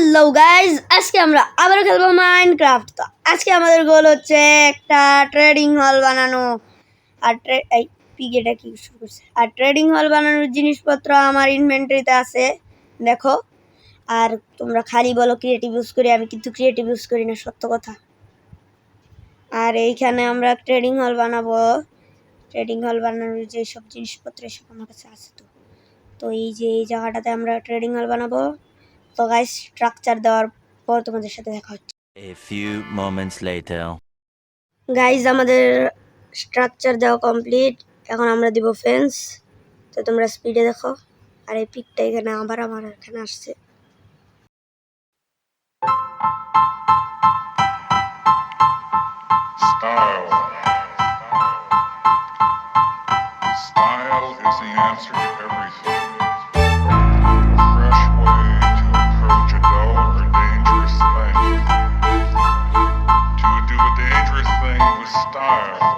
Hello guys আজকে আমরা আবার খেলব মাইনক্রাফট তো আজকে আমাদের গোল হচ্ছে একটা ট্রেডিং হল বানানো। আর এই, পিগেটা কি শুরু করছে? আর ট্রেডিং হল বানানোর জিনিসপত্র আমার ইনভেন্টরিতে আছে, দেখো। আর তোমরা খালি বলো ক্রিয়েটিভ ইউজ করি, আমি কিন্তু ক্রিয়েটিভ ইউজ করি না, সত্য কথা। আর এইখানে আমরা ট্রেডিং হল বানাবো। ট্রেডিং হল বানানোর যে সব জিনিসপত্র সব আমার কাছে আছে তো। তো এই যে এই জায়গাটাতে আমরা ট্রেডিং হল বানাবো। তো গাইস স্ট্রাকচার দেওয়ার পর তোমাদের সাথে দেখা হচ্ছে A few moments later. Guys আমাদের স্ট্রাকচার দেওয়া কমপ্লিট এখন আমরা দিব ফেন্স তো তোমরা স্পিডে দেখো আর এই পিকটা এখানে আবার আমার এখানে আসছে Style. Style is the answer to everything.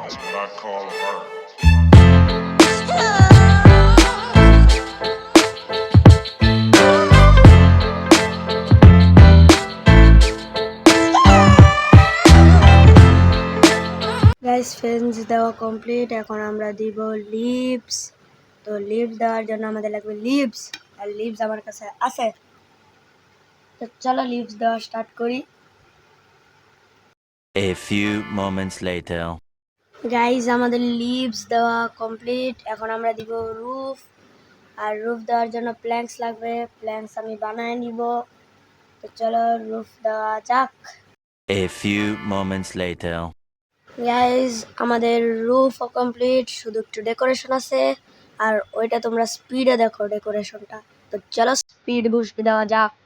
Is what I call art. Guys fence দেওয়া কমপ্লিট এখন আমরা দিব লিভস তো লিভস দেওয়ার জন্য আমাদের লাগবে লিভস আর লিভস আমার কাছে আছে। তো চলো লিভস দেওয়া স্টার্ট করি। A few moments later. Guys আমাদের লিভস দেওয়া কমপ্লিট এখন আমরা দিব রুফ আর রুফ দেওয়ার জন্য প্ল্যাঙ্কস লাগবে। প্ল্যাঙ্কস আমি বানায় নিব। তো চলো রুফ দেওয়া যাক। A few moments later. Guys আমাদের রুফও কমপ্লিট শুধু একটু ডেকোরেশন আছে। আর ওইটা তোমরা স্পিডে দেখো ডেকোরেশনটা তো চলো স্পিড বুস্ট দেওয়া যাক।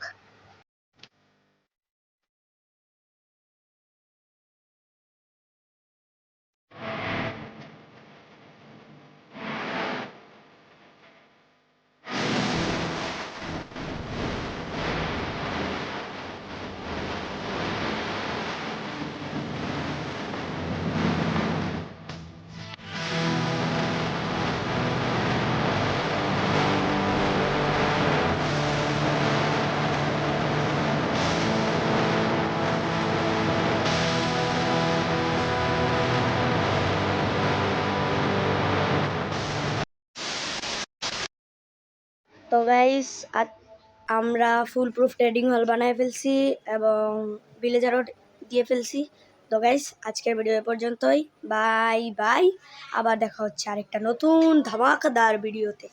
তো গাইস আমরা ফুল প্রুফ ট্রেডিং হল বানায় ফেলছি এবং ভিলেজারও দিয়ে ফেলছি। তো গাইস আজকের ভিডিও এ পর্যন্তই। বাই বাই আবার দেখা হচ্ছে আরেকটা নতুন ধামাকাদার ভিডিওতে